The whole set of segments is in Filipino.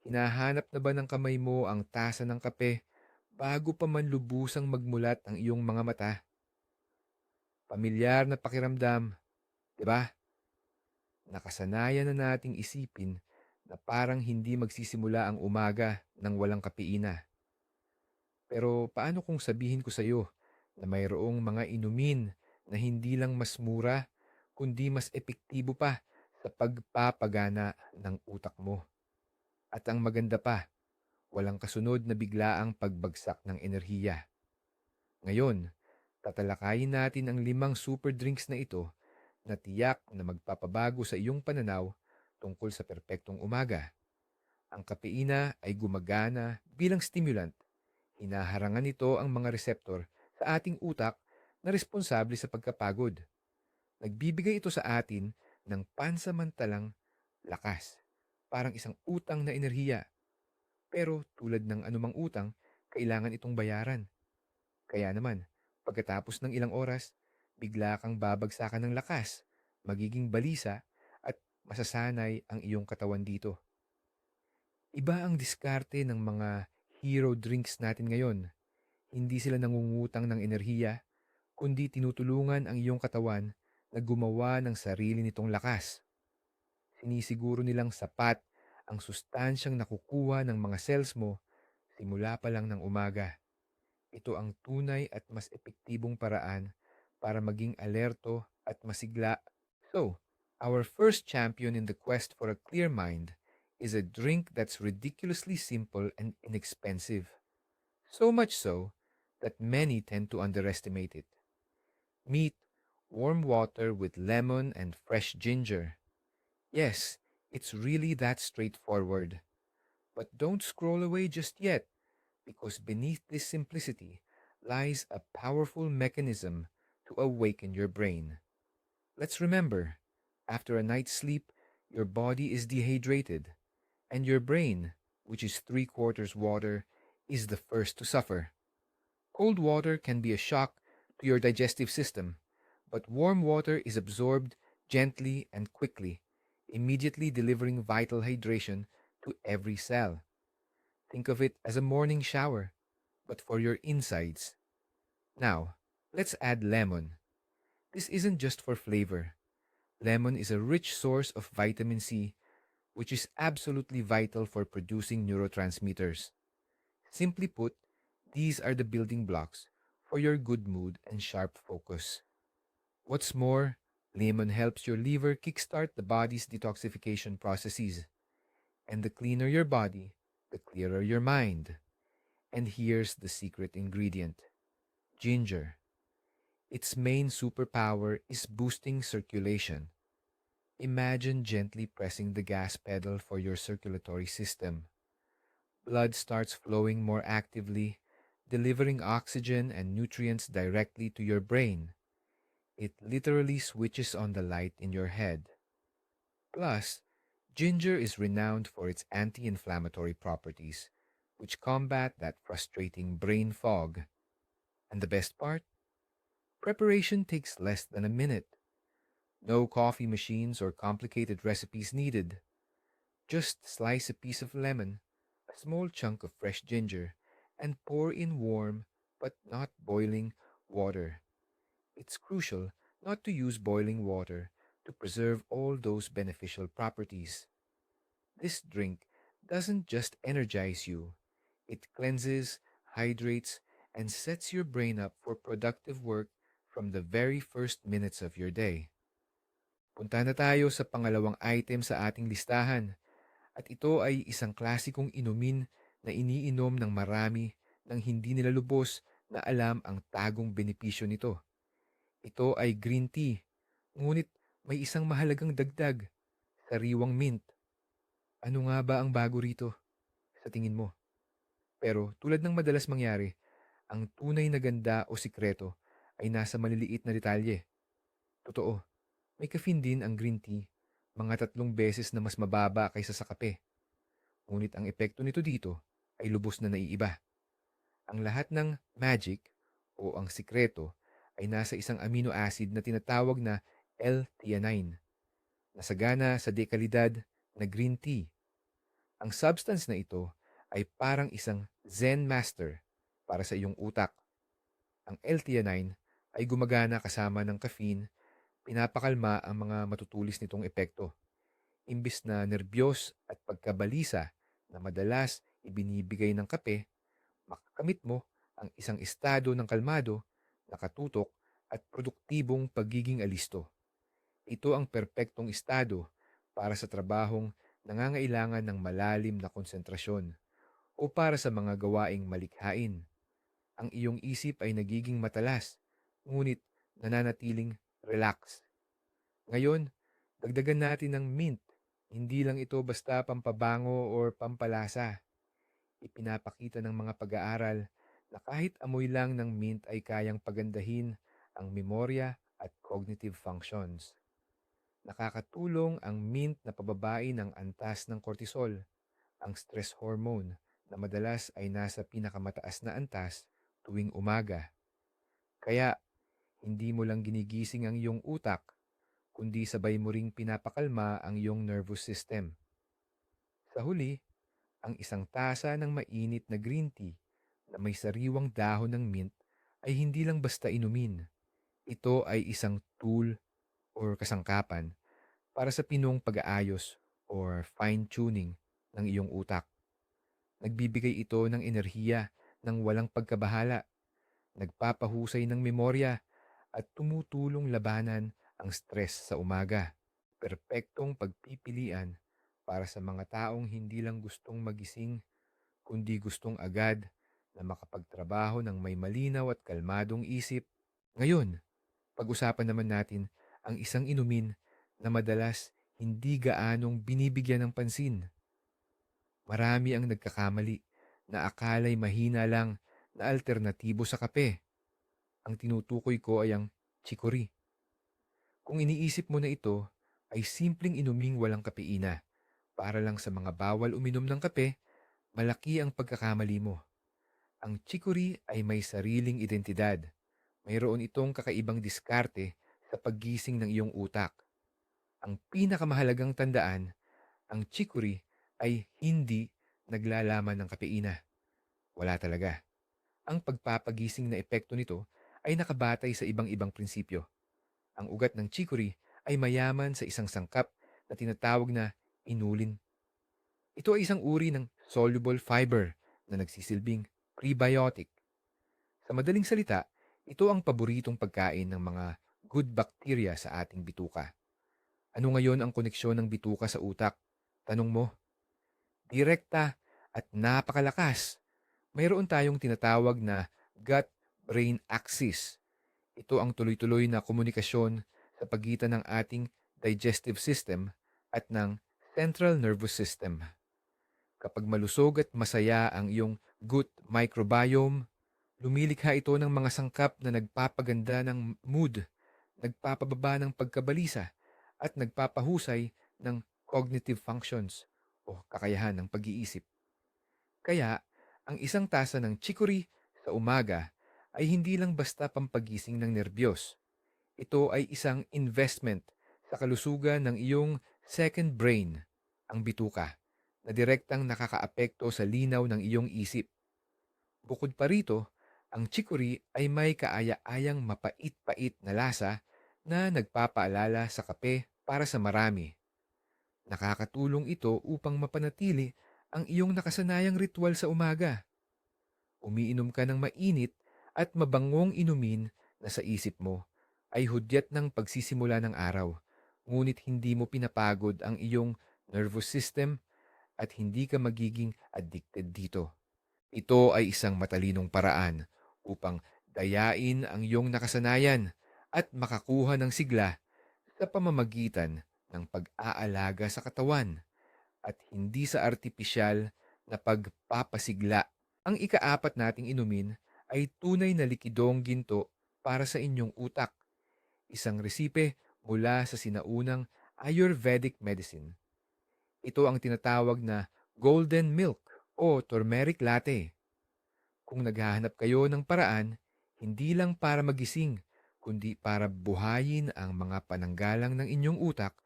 Hinahanap na ba ng kamay mo ang tasa ng kape bago pa man lubusang magmulat ang iyong mga mata? Pamilyar na pakiramdam, di ba? Nakasanayan na nating isipin na parang hindi magsisimula ang umaga nang walang kapeina. Pero paano kung sabihin ko sa iyo na mayroong mga inumin na hindi lang mas mura, kundi mas epektibo pa sa pagpapagana ng utak mo? At ang maganda pa, walang kasunod na biglaang pagbagsak ng enerhiya. Ngayon, tatalakayin natin ang limang super drinks na ito na tiyak na magpapabago sa iyong pananaw tungkol sa perpektong umaga. Ang kapeina ay gumagana bilang stimulant. Hinaharangan nito ang mga reseptor sa ating utak na responsable sa pagkapagod. Nagbibigay ito sa atin ng pansamantalang lakas parang isang utang na enerhiya. Pero tulad ng anumang utang, kailangan itong bayaran. Kaya naman, pagkatapos ng ilang oras, bigla kang babagsakan ng lakas, magiging balisa at masasanay ang iyong katawan dito. Iba ang diskarte ng mga hero drinks natin ngayon. Hindi sila nangungutang ng enerhiya, kundi tinutulungan ang iyong katawan na gumawa ng sarili nitong lakas sinisiguro nilang sapat ang sustansyang nakukuha ng mga cells mo simula pa lang ng umaga. Ito ang tunay at mas epektibong paraan para maging alerto at masigla. So, our first champion in the quest for a clear mind is a drink that's ridiculously simple and inexpensive. So much so that many tend to underestimate it. Meet warm water with lemon and fresh ginger. Yes, it's really that straightforward. But don't scroll away just yet, because beneath this simplicity lies a powerful mechanism to awaken your brain. Let's remember, after a night's sleep, your body is dehydrated, and your brain, which is three quarters water, is the first to suffer. Cold water can be a shock to your digestive system, but warm water is absorbed gently and quickly immediately delivering vital hydration to every cell. Think of it as a morning shower, but for your insides. Now, let's add lemon. This isn't just for flavor. Lemon is a rich source of vitamin C, which is absolutely vital for producing neurotransmitters. Simply put, these are the building blocks for your good mood and sharp focus. What's more, Lemon helps your liver kickstart the body's detoxification processes. And the cleaner your body, the clearer your mind. And here's the secret ingredient ginger. Its main superpower is boosting circulation. Imagine gently pressing the gas pedal for your circulatory system. Blood starts flowing more actively, delivering oxygen and nutrients directly to your brain it literally switches on the light in your head. Plus, ginger is renowned for its anti inflammatory properties, which combat that frustrating brain fog. And the best part? Preparation takes less than a minute. No coffee machines or complicated recipes needed. Just slice a piece of lemon, a small chunk of fresh ginger, and pour in warm but not boiling water it's crucial not to use boiling water to preserve all those beneficial properties. This drink doesn't just energize you, it cleanses, hydrates, and sets your brain up for productive work from the very first minutes of your day. Punta na tayo sa pangalawang item sa ating listahan at ito ay isang klasikong inumin na iniinom ng marami nang hindi nila lubos na alam ang tagong benepisyo nito. Ito ay green tea, ngunit may isang mahalagang dagdag, sariwang mint. Ano nga ba ang bago rito, sa tingin mo? Pero tulad ng madalas mangyari, ang tunay na ganda o sikreto ay nasa maliliit na detalye. Totoo, may caffeine din ang green tea, mga tatlong beses na mas mababa kaysa sa kape. Ngunit ang epekto nito dito ay lubos na naiiba. Ang lahat ng magic o ang sikreto ay nasa isang amino acid na tinatawag na L-theanine, na sagana sa dekalidad na green tea. Ang substance na ito ay parang isang Zen master para sa iyong utak. Ang L-theanine ay gumagana kasama ng caffeine, pinapakalma ang mga matutulis nitong epekto. Imbis na nerbiyos at pagkabalisa na madalas ibinibigay ng kape, makakamit mo ang isang estado ng kalmado, nakatutok at produktibong pagiging alisto. Ito ang perpektong estado para sa trabahong nangangailangan ng malalim na konsentrasyon o para sa mga gawaing malikhain. Ang iyong isip ay nagiging matalas, ngunit nananatiling relax. Ngayon, dagdagan natin ng mint. Hindi lang ito basta pampabango or pampalasa. Ipinapakita ng mga pag-aaral na kahit amoy lang ng mint ay kayang pagandahin ang memorya at cognitive functions. Nakakatulong ang mint na pababain ng antas ng cortisol, ang stress hormone na madalas ay nasa pinakamataas na antas tuwing umaga. Kaya, hindi mo lang ginigising ang iyong utak, kundi sabay mo ring pinapakalma ang iyong nervous system. Sa huli, ang isang tasa ng mainit na green tea na may sariwang dahon ng mint ay hindi lang basta inumin. Ito ay isang tool or kasangkapan para sa pinong pag-aayos or fine-tuning ng iyong utak. Nagbibigay ito ng enerhiya ng walang pagkabahala, nagpapahusay ng memorya at tumutulong labanan ang stress sa umaga. Perpektong pagpipilian para sa mga taong hindi lang gustong magising, kundi gustong agad na makapagtrabaho ng may malinaw at kalmadong isip. Ngayon, pag-usapan naman natin ang isang inumin na madalas hindi gaanong binibigyan ng pansin. Marami ang nagkakamali na akalay mahina lang na alternatibo sa kape. Ang tinutukoy ko ay ang chicory. Kung iniisip mo na ito ay simpleng inuming walang kapeina para lang sa mga bawal uminom ng kape, malaki ang pagkakamali mo. Ang chicory ay may sariling identidad. Mayroon itong kakaibang diskarte sa paggising ng iyong utak. Ang pinakamahalagang tandaan, ang chicory ay hindi naglalaman ng kapeina. Wala talaga. Ang pagpapagising na epekto nito ay nakabatay sa ibang-ibang prinsipyo. Ang ugat ng chicory ay mayaman sa isang sangkap na tinatawag na inulin. Ito ay isang uri ng soluble fiber na nagsisilbing prebiotic. Sa madaling salita, ito ang paboritong pagkain ng mga good bacteria sa ating bituka. Ano ngayon ang koneksyon ng bituka sa utak? Tanong mo. Direkta at napakalakas. Mayroon tayong tinatawag na gut-brain axis. Ito ang tuloy-tuloy na komunikasyon sa pagitan ng ating digestive system at ng central nervous system. Kapag malusog at masaya ang iyong gut microbiome, lumilikha ito ng mga sangkap na nagpapaganda ng mood, nagpapababa ng pagkabalisa, at nagpapahusay ng cognitive functions o kakayahan ng pag-iisip. Kaya, ang isang tasa ng chicory sa umaga ay hindi lang basta pampagising ng nerbiyos. Ito ay isang investment sa kalusugan ng iyong second brain, ang bituka, na direktang nakakaapekto sa linaw ng iyong isip. Bukod pa rito, ang chicory ay may kaaya-ayang mapait-pait na lasa na nagpapaalala sa kape para sa marami. Nakakatulong ito upang mapanatili ang iyong nakasanayang ritual sa umaga. Umiinom ka ng mainit at mabangong inumin na sa isip mo ay hudyat ng pagsisimula ng araw, ngunit hindi mo pinapagod ang iyong nervous system at hindi ka magiging addicted dito. Ito ay isang matalinong paraan upang dayain ang iyong nakasanayan at makakuha ng sigla sa pamamagitan ng pag-aalaga sa katawan at hindi sa artipisyal na pagpapasigla. Ang ikaapat nating inumin ay tunay na likidong ginto para sa inyong utak. Isang resipe mula sa sinaunang Ayurvedic medicine. Ito ang tinatawag na golden milk o turmeric latte. Kung naghahanap kayo ng paraan, hindi lang para magising, kundi para buhayin ang mga pananggalang ng inyong utak,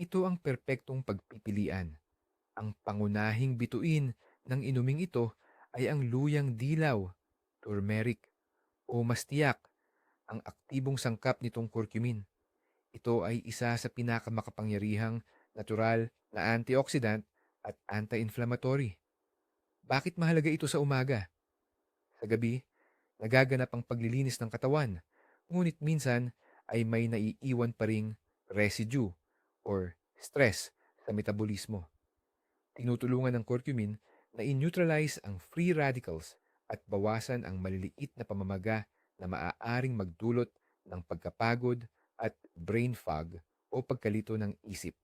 ito ang perpektong pagpipilian. Ang pangunahing bituin ng inuming ito ay ang luyang dilaw, turmeric, o mastiyak, ang aktibong sangkap nitong curcumin. Ito ay isa sa pinakamakapangyarihang natural na antioxidant at anti-inflammatory. Bakit mahalaga ito sa umaga? Sa gabi, nagaganap ang paglilinis ng katawan, ngunit minsan ay may naiiwan pa ring residue or stress sa metabolismo. Tinutulungan ng curcumin na i-neutralize ang free radicals at bawasan ang maliliit na pamamaga na maaaring magdulot ng pagkapagod at brain fog o pagkalito ng isip.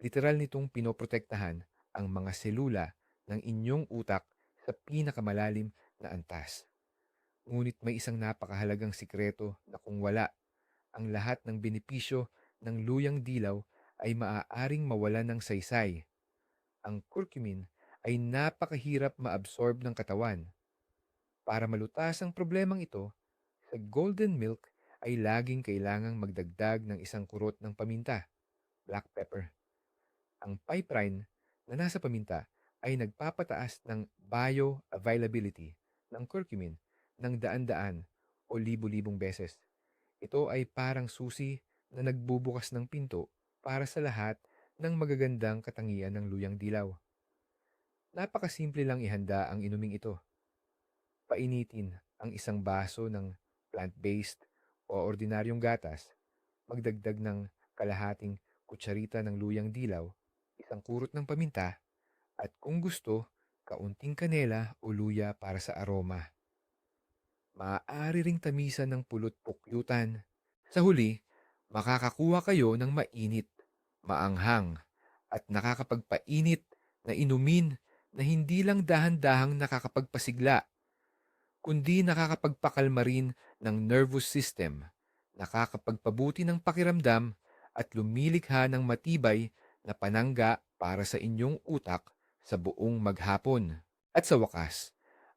Literal nitong pinoprotektahan ang mga selula ng inyong utak sa pinakamalalim na antas. Ngunit may isang napakahalagang sikreto na kung wala, ang lahat ng benepisyo ng luyang dilaw ay maaaring mawalan ng saysay. Ang curcumin ay napakahirap maabsorb ng katawan. Para malutas ang problemang ito, sa golden milk ay laging kailangang magdagdag ng isang kurot ng paminta, black pepper. Ang piperine na nasa paminta ay nagpapataas ng bioavailability ng curcumin ng daan-daan o libu-libong beses. Ito ay parang susi na nagbubukas ng pinto para sa lahat ng magagandang katangian ng luyang dilaw. Napakasimple lang ihanda ang inuming ito. Painitin ang isang baso ng plant-based o ordinaryong gatas, magdagdag ng kalahating kutsarita ng luyang dilaw, isang kurot ng paminta, at kung gusto, kaunting kanela o luya para sa aroma. Maaari ring tamisan ng pulot pukyutan. Sa huli, makakakuha kayo ng mainit, maanghang, at nakakapagpainit na inumin na hindi lang dahan-dahang nakakapagpasigla, kundi nakakapagpakalma rin ng nervous system, nakakapagpabuti ng pakiramdam at lumilikha ng matibay na panangga para sa inyong utak sa buong maghapon. At sa wakas,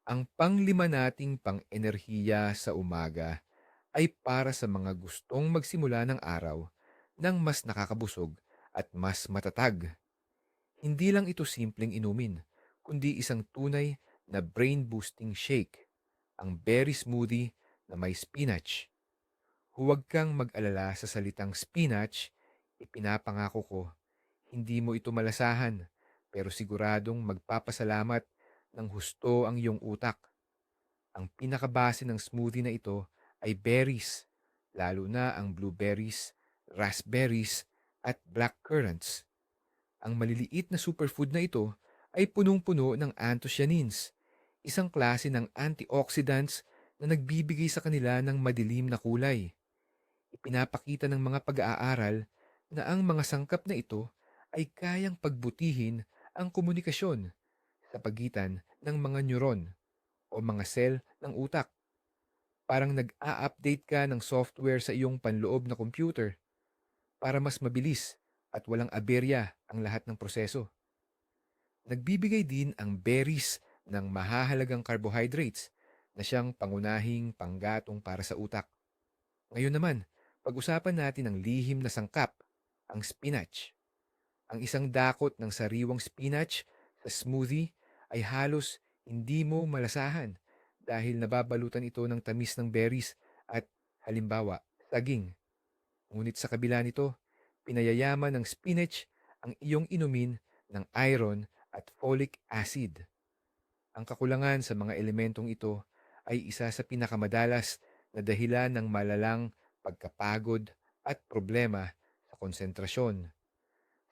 ang panglima nating pang-enerhiya sa umaga ay para sa mga gustong magsimula ng araw ng mas nakakabusog at mas matatag. Hindi lang ito simpleng inumin, kundi isang tunay na brain-boosting shake, ang berry smoothie na may spinach. Huwag kang mag-alala sa salitang spinach, ipinapangako ko, hindi mo ito malasahan, pero siguradong magpapasalamat ng husto ang iyong utak. Ang pinakabase ng smoothie na ito ay berries, lalo na ang blueberries, raspberries, at black currants. Ang maliliit na superfood na ito ay punong-puno ng anthocyanins, isang klase ng antioxidants na nagbibigay sa kanila ng madilim na kulay. Ipinapakita ng mga pag-aaral na ang mga sangkap na ito ay kayang pagbutihin ang komunikasyon sa pagitan ng mga neuron o mga cell ng utak. Parang nag-a-update ka ng software sa iyong panloob na computer para mas mabilis at walang aberya ang lahat ng proseso. Nagbibigay din ang berries ng mahahalagang carbohydrates na siyang pangunahing panggatong para sa utak. Ngayon naman, pag-usapan natin ang lihim na sangkap, ang spinach. Ang isang dakot ng sariwang spinach sa smoothie ay halos hindi mo malasahan dahil nababalutan ito ng tamis ng berries at halimbawa saging. Ngunit sa kabila nito, pinayayaman ng spinach ang iyong inumin ng iron at folic acid. Ang kakulangan sa mga elementong ito ay isa sa pinakamadalas na dahilan ng malalang pagkapagod at problema sa konsentrasyon.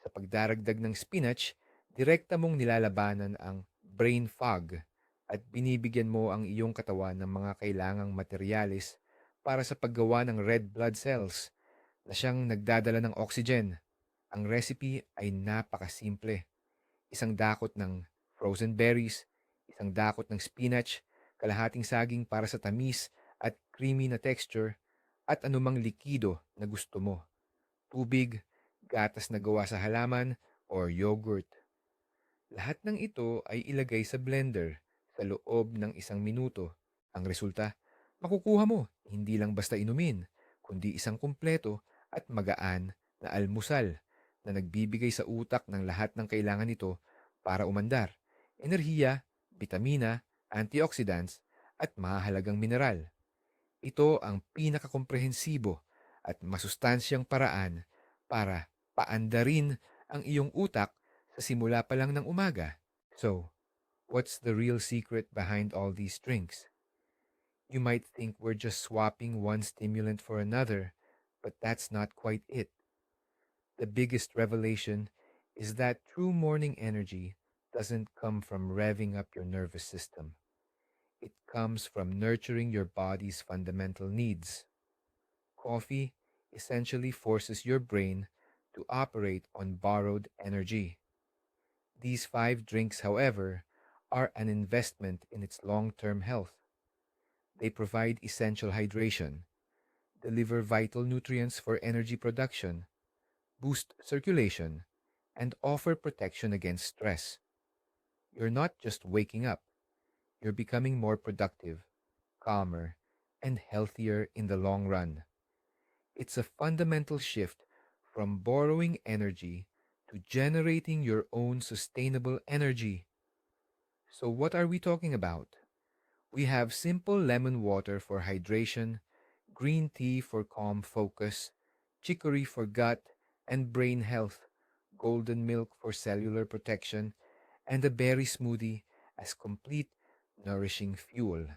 Sa pagdaragdag ng spinach, direkta mong nilalabanan ang brain fog at binibigyan mo ang iyong katawan ng mga kailangang materyales para sa paggawa ng red blood cells na siyang nagdadala ng oxygen. Ang recipe ay napakasimple. Isang dakot ng frozen berries, isang dakot ng spinach, kalahating saging para sa tamis at creamy na texture, at anumang likido na gusto mo. Tubig, gatas na gawa sa halaman, or yogurt. Lahat ng ito ay ilagay sa blender sa loob ng isang minuto. Ang resulta, makukuha mo hindi lang basta inumin, kundi isang kumpleto at magaan na almusal na nagbibigay sa utak ng lahat ng kailangan nito para umandar, enerhiya, bitamina, antioxidants, at mahalagang mineral. Ito ang pinakakomprehensibo at masustansyang paraan para paandarin ang iyong utak sa simula pa lang ng umaga. So, what's the real secret behind all these drinks? You might think we're just swapping one stimulant for another, but that's not quite it. The biggest revelation is that true morning energy doesn't come from revving up your nervous system. It comes from nurturing your body's fundamental needs. Coffee essentially forces your brain to operate on borrowed energy. These five drinks, however, are an investment in its long term health. They provide essential hydration, deliver vital nutrients for energy production, boost circulation, and offer protection against stress. You're not just waking up, you're becoming more productive, calmer, and healthier in the long run. It's a fundamental shift from borrowing energy to generating your own sustainable energy. So, what are we talking about? We have simple lemon water for hydration, green tea for calm focus, chicory for gut and brain health, golden milk for cellular protection, and a berry smoothie as complete, nourishing fuel.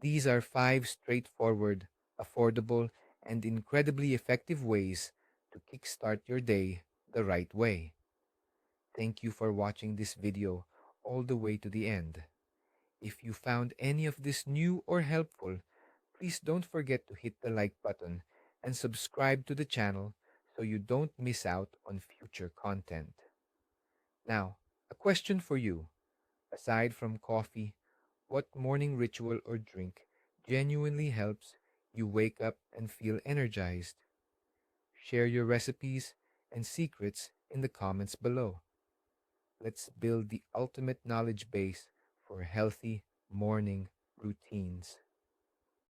These are five straightforward, affordable, and incredibly effective ways to kickstart your day the right way. Thank you for watching this video all the way to the end. If you found any of this new or helpful, please don't forget to hit the like button and subscribe to the channel so you don't miss out on future content. Now, a question for you. Aside from coffee, what morning ritual or drink genuinely helps you wake up and feel energized? Share your recipes and secrets in the comments below. Let's build the ultimate knowledge base for healthy morning routines.